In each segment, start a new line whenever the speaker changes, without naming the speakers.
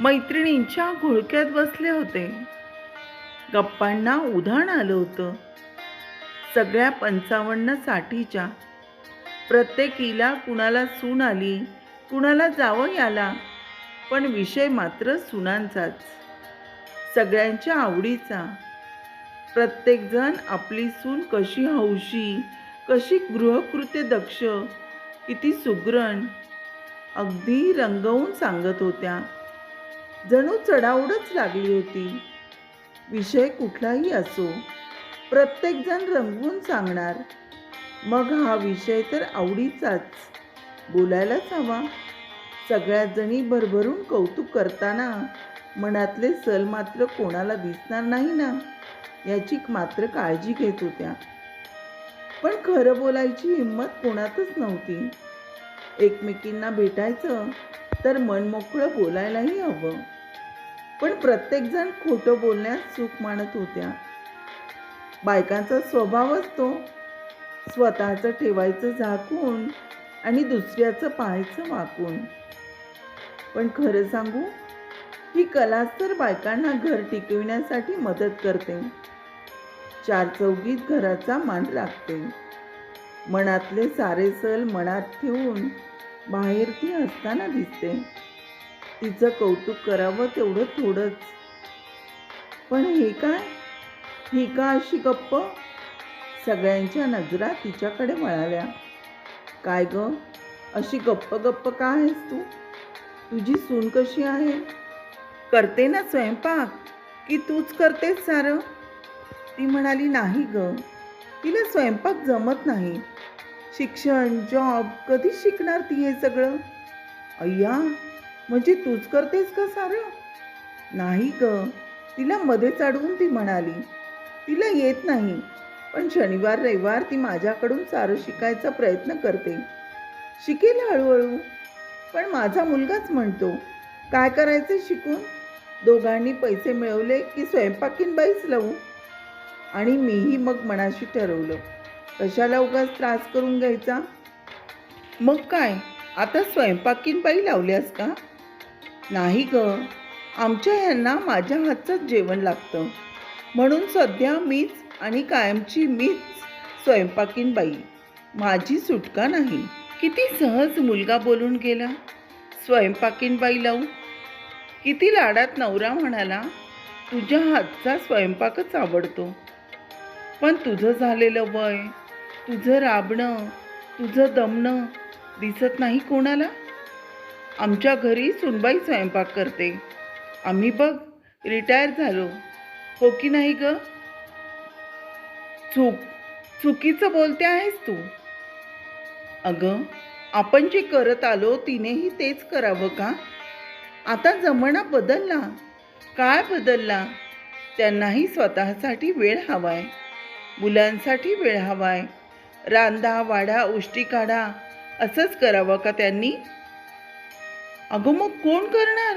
मैत्रिणींच्या घोळक्यात बसले होते. गप्पांना उधाण आलं होतं. सगळ्या पंचावन्न साठीच्या. प्रत्येकीला कुणाला सून आली कुणाला जावं आला पण विषय मात्र सुनांचाच. सगळ्यांच्या आवडीचा. प्रत्येकजण आपली सून कशी हौशी कशी गृहकृत्य दक्ष किती सुग्रण अगदी रंगवून सांगत होत्या. जणू चढाओढच लागली होती. विषय कुठलाही असो प्रत्येकजण रंगवून सांगणार. मग हा विषय तर आवडीचाच. बोलायलाच हवा. सगळ्यात जणी भरभरून कौतुक करताना मनातले सल मात्र कोणाला दिसणार नाही ना याची मात्र काळजी घेत होत्या. पण खरं बोलायची हिंमत कोणातच नव्हती. एकमेकींना भेटायचं तर मन मोकळं बोलायलाही हवं. पण प्रत्येकजण खोटं बोलण्यास चूक मानत होत्या. बायकांचा स्वभावच तो स्वतःचं ठेवायचं झाकून आणि दुसऱ्याचं पाहायचं वाकून. पण खरं सांगू ही कलाच तर बायकांना घर टिकविण्यासाठी मदत करते. चार चौघीत घराचा मान राखते मनातले सारे सल मनात ठेवून बाहेर ती असताना दिसते. तिचं कौतुक करावं तेवढं थोडंच. पण हे काय? ही का अशी गप्प? सगळ्यांच्या नजरा तिच्याकडे वळाल्या काय ग? अशी गप्प गप्प का आहेस तू? तुझी सून कशी आहे? करते ना स्वयंपाक? की तूच करतेस सारं? ती म्हणाली नाही ग. तिला स्वयंपाक जमत नाही. शिक्षण जॉब कधी शिकणार ती हे सगळं? अय्या म्हणजे तूच करतेस का सारं? नाही ग. तिला मध्येच अडवून ती म्हणाली. तिला येत नाही. पण शनिवार रविवार ती माझ्याकडून सारं शिकायचा प्रयत्न करते. शिकेल हळूहळू. पण माझा मुलगाच म्हणतो काय करायचं शिकून? दोघांनी पैसे मिळवले की स्वयंपाकीन बाईच लावू. आणि मीही मग मनाशी ठरवलं कशाला उगाच त्रास करून घ्यायचा? मग काय? आता स्वयंपाकीन बाई लावल्यास का? नाही ग. आमच्या ह्यांना माझ्या हातचंच जेवण लागतं. म्हणून सध्या मीच आणि कायमची मीच स्वयंपाकीन बाई. माझी सुटका नाही. किती सहज मुलगा बोलून गेला. स्वयंपाकीन बाई लावू. किती लाडात नवरा म्हणाला. तुझ्या हातचा स्वयंपाकच आवडतो. पण तुझं झालेलं वय तुझं राबणं तुझं दमणं दिसत नाही कोणाला? आमच्या घरी सुनबाई स्वयंपाक करते. आम्ही बघ रिटायर झालो. हो की नाही ग? चूक चुकीचं बोलते आहेस तू. अगं आपण जे करत आलो तिनेही तेच करावं का? आता जमाना बदलला. काय बदलला? त्यांनाही स्वतःसाठी वेळ हवाय. मुलांसाठी वेळ हवाय. रांधा वाढा उष्टी काढा. असंच करावं का त्यांनी? अगं मग कोण करणार?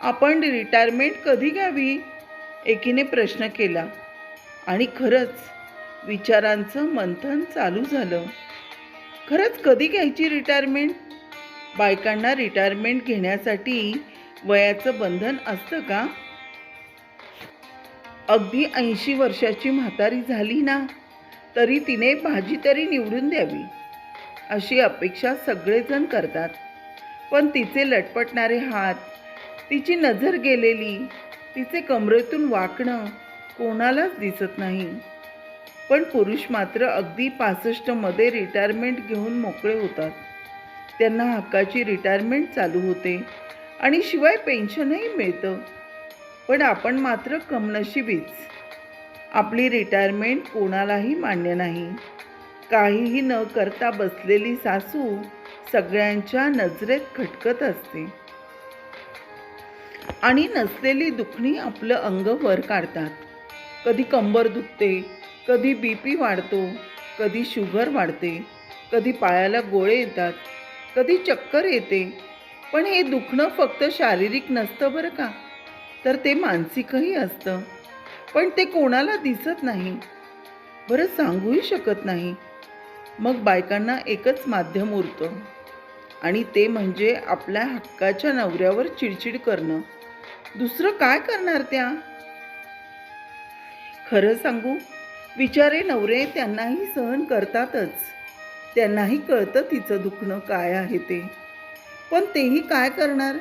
आपण रिटायरमेंट कधी घ्यावी? एकीने प्रश्न केला. आणि खरंच विचारांचं मंथन चालू झालं. खरंच कधी घ्यायची रिटायरमेंट बायकांना रिटायरमेंट घेण्यासाठी वयाचं बंधन असतं का? अगदी ऐंशी वर्षाची म्हातारी झाली ना तरी तिने भाजी तरी निवडून द्यावी अशी अपेक्षा सगळेजण करतात. पण तिचे लटपटणारे हात तिची नजर गेलेली तिचे कमरेतून वाकणं कोणालाच दिसत नाही. पण पुरुष मात्र अगदी पासष्टमध्ये रिटायरमेंट घेऊन मोकळे होतात. त्यांना हक्काची रिटायरमेंट चालू होते आणि शिवाय पेन्शनही मिळतं. पण आपण मात्र कमनशिबीच. आपली रिटायरमेंट कोणालाही मान्य नाही. काहीही न करता बसलेली सासू सगळ्यांच्या नजरेत खटकत असते. आणि नसलेली दुखणी आपलं अंग वर काढतात. कधी कंबर दुखते कधी बी पी वाढतो कधी शुगर वाढते कधी पायाला गोळे येतात कधी चक्कर येते. पण हे दुखणं फक्त शारीरिक नसतं बरं का? तर ते मानसिकही असतं. पण ते कोणाला दिसत नाही. बरं सांगूही शकत नाही. मग बायकांना एकच माध्यम उरतं. आणि ते म्हणजे आपल्या हक्काच्या नवऱ्यावर चिडचिड करणं. दुसरं काय करणार त्या? खरं सांगू विचारे नवरे त्यांनाही सहन करतातच. त्यांनाही कळतं तिचं दुखणं काय आहे ते. पण तेही काय करणार?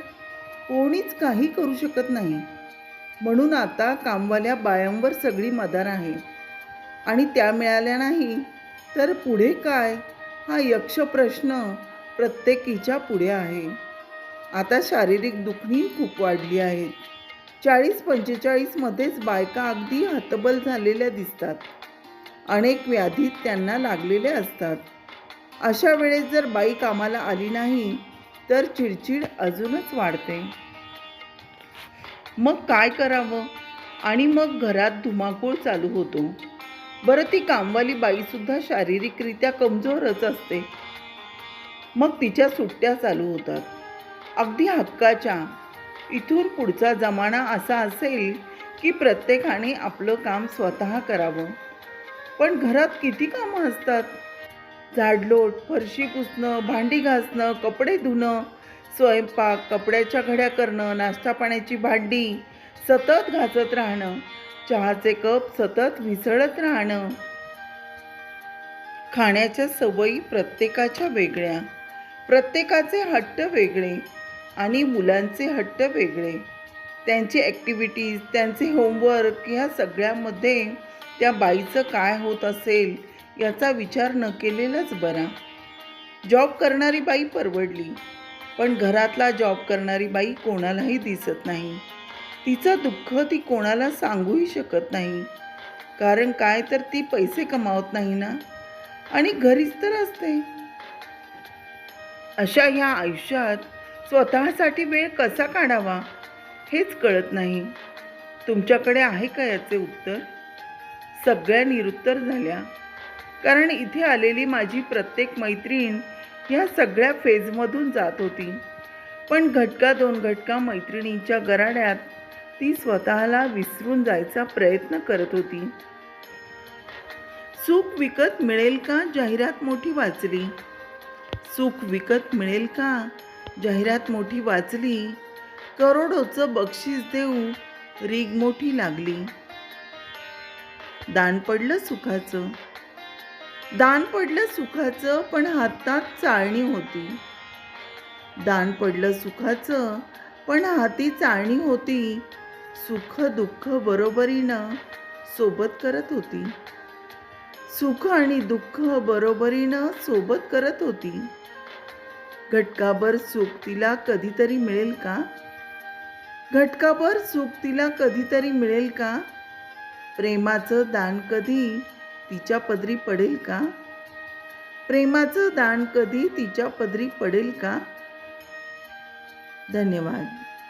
कोणीच काही करू शकत नाही. म्हणून आता कामवाल्या बायांवर सगळी मदार आहे. आणि त्या मिळाल्या नाही तर पुढे काय? हा यक्ष प्रश्न. प्रत्येकीच्या पुढे आहे. आता शारीरिक दुखणी खूप वाढली आहेत चाळीस पंचेचाळीसमध्येच बायका अगदी हतबल झालेल्या दिसतात. अनेक व्याधी त्यांना लागलेल्या असतात. अशा वेळेस जर बाई कामाला आली नाही तर चिडचिड अजूनच वाढते. मग काय करावं? आणि मग घरात धुमाकूळ चालू होतो. बरं ती कामवाली बाईसुद्धा शारीरिकरित्या कमजोरच असते. मग तिच्या सुट्ट्या चालू होतात. अगदी हक्काच्या. इथून पुढचा जमाना असा असेल की प्रत्येकाने आपलं काम स्वतः करावं. पण घरात किती कामं असतात? झाडलोट फरशी पुसणं भांडी घासणं कपडे धुणं स्वयंपाक कपड्याच्या घड्या करणं नाश्ता पाण्याची भांडी सतत घासत राहणं चहाचे कप सतत विसळत राहणं. खाण्याच्या सवयी प्रत्येकाच्या वेगळ्या. प्रत्येकाचे हट्ट वेगळे आणि मुलांचे हट्ट वेगळे. त्यांची ॲक्टिव्हिटीज त्यांचे होमवर्क ह्या सगळ्यामध्ये त्या बाईचं काय होत असेल याचा विचार न केलेलाच बरा. जॉब करणारी बाई परवडली पण घरातला जॉब करणारी बाई कोणालाही दिसत नाही. तिचं दुःख ती कोणाला सांगूही शकत नाही. कारण काय तर ती पैसे कमावत नाही ना? आणि घरीच तर असते. अशा ह्या आयुष्यात स्वतःसाठी वेळ कसा काढावा हेच कळत नाही. तुमच्याकडे आहे का याचे उत्तर? सगळ्या निरुत्तर झाल्या. कारण इथे आलेली माझी प्रत्येक मैत्रीण ह्या सगळ्या फेजमधून जात होती. पण घटका दोन घटका मैत्रिणींच्या गराड्यात ती स्वतःला विसरून जायचा प्रयत्न करत होती. सुख विकत मिळेल का जाहिरात मोठी वाचली? सुख विकत मिळेल का? जाहिरात मोठी वाचली करोडोचं बक्षीस देऊ रीग मोठी लागली. दान पडलं सुखाचं. दान पडलं सुखाचं पण हातात चाळणी होती. दान पडलं सुखाचं पण हाती चाळणी होती. सुख दुःख बरोबरीनं सोबत करत होती. सुख आणि दुःख बरोबरीनं सोबत करत होती. घटकाभर सुख तिला कधीतरी मिळेल का? घटकाभर सुख तिला कधीतरी मिळेल का? प्रेमाचं दान कधी तिच्या पदरी पडेल का? प्रेमाचं दान कधी तिच्या पदरी पडेल का? धन्यवाद.